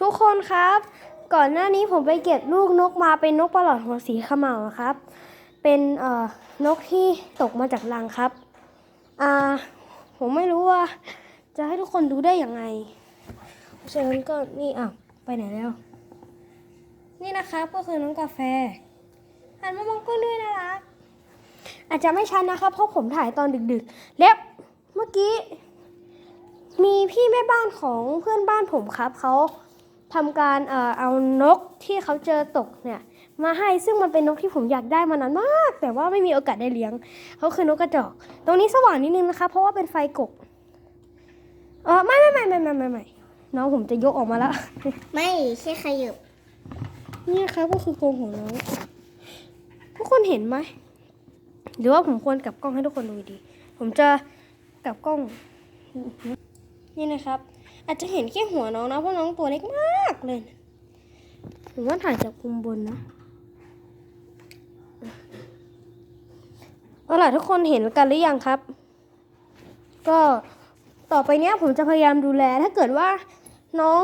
ทุกคนครับ ก่อนหน้านี้ผมไปเก็บลูกนกมาเป็นนกประหลอดหัวสีขมาวครับ เป็นเอ่อนกที่ตกมาจากรังครับอ่าผมไม่รู้ว่า จะให้ทุกคนดูได้ยังไงเพราะฉะนั้นก็นี่อะไปไหนแล้ว นี่นะครับก็คือน้องกาแฟหันมามองก็ด้วยน่ารักอาจจะไม่ชันนะครับเพราะผมถ่ายตอนดึกๆ แล้วเมื่อกี้ มีพี่แม่บ้านของเพื่อนบ้านผมครับเขา ทำการเอ่อเอานกที่เขาเจอตกเนี่ยมาให้ซึ่งมันเป็นนกที่ผมอยากได้มานานมาก แต่ว่าไม่มีโอกาสได้เลี้ยงเขาคือนกกระจอก ตรงนี้สว่างนิดนึงนะคะ เพราะว่าเป็นไฟกบเออไม่ไม่ไม่ไม่ไม่ไม่ไม่น้องผมจะยกออกมาแล้วไม่แค่ขยับนี่ครับก็คือกรงของน้องทุกคนเห็นไหมหรือว่าผมควรกลับกล้องให้ทุกคนดูดี ผมจะกลับกล้องนี่นะครับ อาจจะเห็นแค่หัวน้องนะเพราะน้องตัวเล็กมากเลยผมว่าถ่ายจากมุมบนนะเอาล่ะทุกคนเห็นกันหรือยังครับ ก็ต่อไปเนี้ยผมจะพยายามดูแล ถ้าเกิดว่าน้อง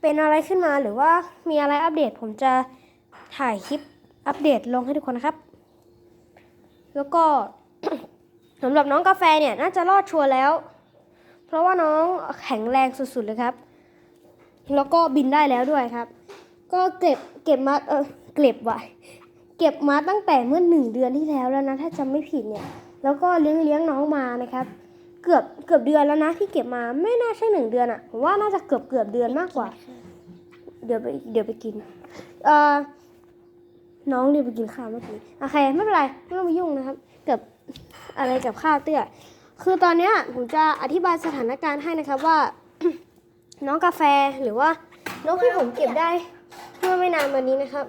เป็นอะไรขึ้นมาหรือว่ามีอะไรอัปเดต ผมจะถ่ายคลิปอัปเดตลงให้ทุกคนนะครับ แล้วก็สำหรับน้องกาแฟเนี่ยน่าจะรอดชัวร์แล้ว เพราะว่าน้องแข็งแรงสุดๆเลยครับ แล้วก็บินได้แล้วด้วยครับ ก็เก็บเก็บมาเออเก็บไว้เก็บมาตั้งแต่เมื่อหนึ่งเดือนที่แล้วแล้วนะ ถ้าจำไม่ผิดเนี่ย แล้วก็เลี้ยงเลี้ยงน้องมานะครับ เกือบเกือบเดือนแล้วนะที่เก็บมาไม่น่าใช่หนึ่งเดือนอะผมว่าน่าจะเกือบเกือบเดือนมากกว่า เดี๋ยวไปเดี๋ยวไปกินเอ่อน้องเดี๋ยวไปกินข้าวเมื่อกี้โอเคไม่เป็นไรไม่ต้องไปยุ่งนะครับ กับอะไรกับข้าวเตี้ย คือตอนเนี้ยผมจะอธิบายสถานการณ์ให้นะครับว่า น้องกาแฟหรือว่านกที่ผมเก็บได้เมื่อไม่นานมานี้นะครับ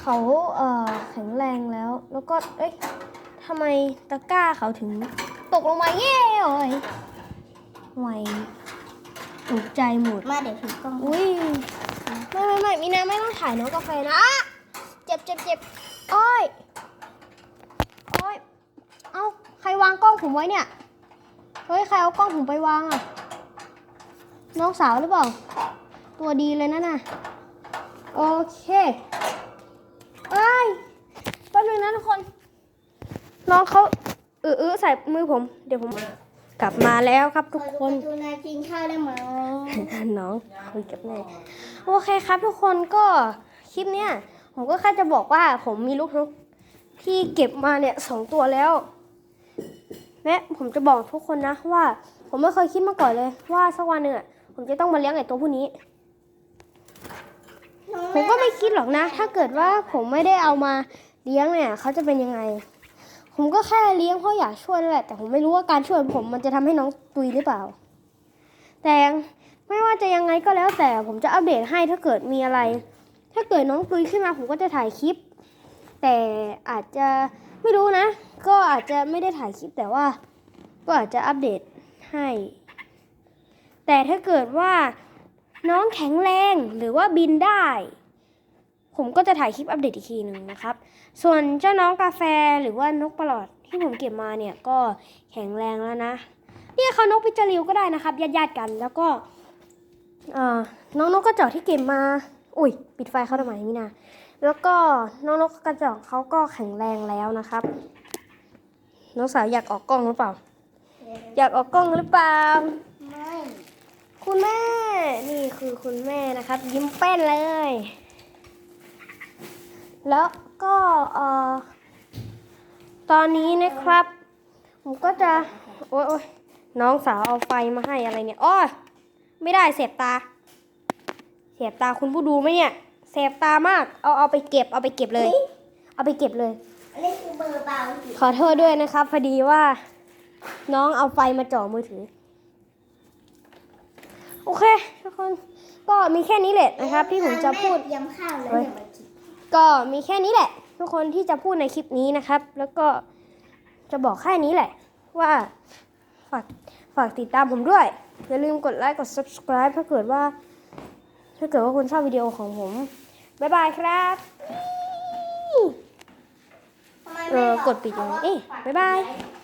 เขาเอ่อแข็งแรงแล้ว แล้วก็เอ้ยทำไมตะกร้าเขาถึงตกลงมาเย่เลยไวตกใจหมดมาเดี๋ยวถือกล้องอุ้ยไม่ไม่ไม่มีนาไม่ต้องถ่ายน้องกาแฟนะอะเจ็บเจ็บเจ็บโอ้ยโอ้ยเอ้า ใครวางกล้องผมไว้เนี่ย เฮ้ย ใครเอากล้องผมไปวางอะ น้องสาวหรือเปล่า ตัวดีเลยนะน่ะ โอเคเอ้ยแป๊บนึงนะทุกคน น้องเขาเออเออใส่มือผม เดี๋ยวผมกลับมาแล้วครับทุกคน ดูนากินข้าวได้ไหมน้องคุยกับแม่โอเคครับทุกคนก็คลิปเนี้ยผมก็แค่จะบอกว่าผมมีลูกนกที่เก็บมาเนี่ยสองตัวแล้ว และผมจะบอกทุกคนนะว่า ผมไม่เคยคิดมาก่อนเลย ว่าสักวันหนึ่งอะผมจะต้องมาเลี้ยงไอ้ตัวผู้นี้ ผมก็ไม่คิดหรอกนะ ถ้าเกิดว่าผมไม่ได้เอามาเลี้ยงเนี่ยเขาจะเป็นยังไง ผมก็แค่เลี้ยงเพราะอยากช่วยนั่นแหละแต่ผมไม่รู้ว่าการช่วยผมมันจะทำให้น้องตุยหรือเปล่า แต่ไม่ว่าจะยังไงก็แล้วแต่ผมจะอัปเดตให้ถ้าเกิดมีอะไร ถ้าเกิดน้องตุยขึ้นมาผมก็จะถ่ายคลิป แต่อาจจะไม่รู้นะ ก็อาจจะไม่ได้ถ่ายคลิปแต่ว่า ก็อาจจะอัปเดตให้ แต่ถ้าเกิดว่าน้องแข็งแรงหรือว่าบินได้ ผมก็จะถ่ายคลิปอัปเดตอีกทีหนึ่งนะครับ ส่วนเจ้าน้องกาแฟหรือว่านกประหลอดที่ผมเก็บมาเนี่ยก็แข็งแรงแล้วนะเรียกเขานกพิจาริวก็ได้นะครับญาติๆกันแล้วก็น้องนกกระจอกที่เก็บมา อุ้ย ปิดไฟเขาทำไมนี่นะแล้วก็น้องนกกระจอกเขาก็แข็งแรงแล้วนะครับ น้องสาวอยากออกกล้องหรือเปล่า อยากออกกล้องหรือเปล่า ไม่ คุณแม่ นี่คือคุณแม่นะครับ ยิ้มแป้นเลย แล้วก็เอ่อตอนนี้นะครับ ผมก็จะ โอ๊ยน้องสาวเอาไฟมาให้อะไรเนี่ยอ้อยไม่ได้เสียบตา เสียบตาคุณผู้ดูไหมเนี่ยเสียบตามาก เอาเอาไปเก็บ เอาไปเก็บเลย เอาไปเก็บเลย อันนี้คือเบอร์เบาสิขอโทษด้วยนะครับพอดีว่า น้องเอาไฟมาจ่อมือถือ โอเคทุกคนก็มีแค่นี้แหละนะครับที่ผมจะพูดแม่เตรียมข้าวแล้วเฮ้ยเดี๋ยวมากินก็มีแค่นี้แหละ ทุกคนที่จะพูดในคลิปนี้นะครับ แล้วก็จะบอกแค่นี้แหละ ว่าฝากฝากติดตามผมด้วย อย่าลืมกดไลค์กด subscribe ถ้าเกิดว่า ถ้าเกิดว่าคุณชอบวิดีโอของผม บ๊ายบายครับทำไม เออกดปิดยังนี้เอ๊ะบ๊ายบาย